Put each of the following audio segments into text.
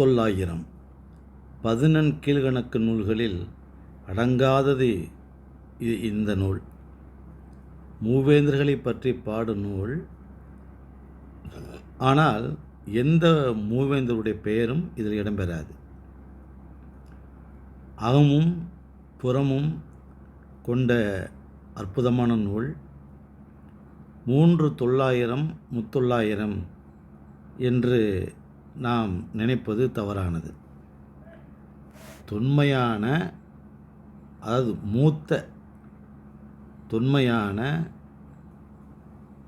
தொள்ளாயிரம் பதினெண் கீழ்கணக்கு நூல்களில் அடங்காதது இந்த நூல். மூவேந்தர்களை பற்றி பாடும் நூல். ஆனால் எந்த மூவேந்தருடைய பெயரும் இதில் இடம்பெறாது. அகமும் புறமும் கொண்ட அற்புதமான நூல். மூன்று தொள்ளாயிரம் முத்தொள்ளாயிரம் என்று நாம் நினைப்பது தவறானது. தொன்மையான அதாவது மூத்த தொன்மையான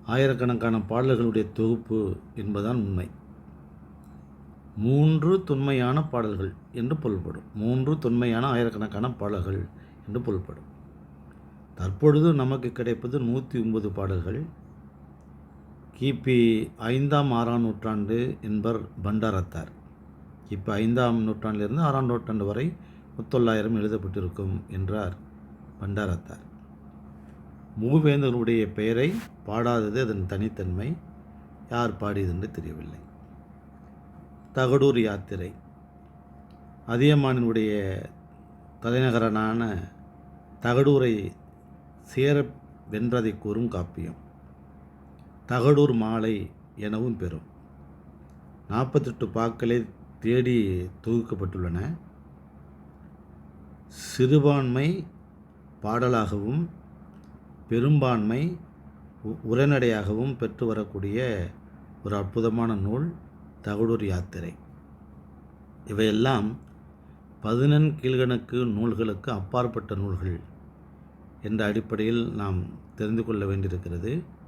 ஆயிரக்கணக்கான பாடல்களுடைய தொகுப்பு என்பதான் உண்மை. மூன்று தொன்மையான பாடல்கள் என்று பொருள்படும். மூன்று தொன்மையான ஆயிரக்கணக்கான பாடல்கள் என்று பொருள்படும். தற்பொழுது நமக்கு கிடைப்பது நூற்றி ஒன்பது பாடல்கள். கிபி ஐந்தாம் ஆறாம் நூற்றாண்டு என்பர் பண்டாரத்தார். கிபி ஐந்தாம் நூற்றாண்டிலிருந்து ஆறாம் நூற்றாண்டு வரை முத்தொள்ளாயிரம் எழுதப்பட்டிருக்கும் என்றார் பண்டாரத்தார். மூவேந்தனுடைய பெயரை பாடாதது அதன் தனித்தன்மை யார் பாடியது என்று தெரியவில்லை. தகடூர் யாத்திரை. அதியமானினுடைய தலைநகரனான தகடூரை சேர வென்றதை கூறும் காப்பியம். தகடூர் மாலை எனவும் பெறும். நாற்பத்தெட்டு பாக்களை தேடி தொகுக்கப்பட்டுள்ளன. சிறுபான்மை பாடலாகவும் பெரும்பான்மை உ- உரைநடையாகவும் பெற்று வரக்கூடிய ஒரு அற்புதமான நூல் தகடூர் யாத்திரை. இவையெல்லாம் பதினெண் கீழ்கணக்கு நூல்களுக்கு அப்பாற்பட்ட நூல்கள் என்ற அடிப்படையில் நாம் தெரிந்து கொள்ள வேண்டியிருக்கிறது.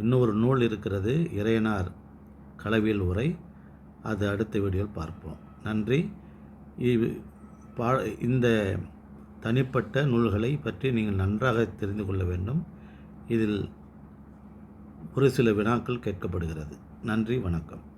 இன்னொரு நூல் இருக்கிறது இறையனார் களவியல் உரை. அது அடுத்த வீடியோவில் பார்ப்போம். நன்றி. பா இந்த தனிப்பட்ட நூல்களை பற்றி நீங்கள் நன்றாக தெரிந்து கொள்ள வேண்டும். இதில் ஒரு சில வினாக்கள் கேட்கப்படுகிறது. நன்றி வணக்கம்.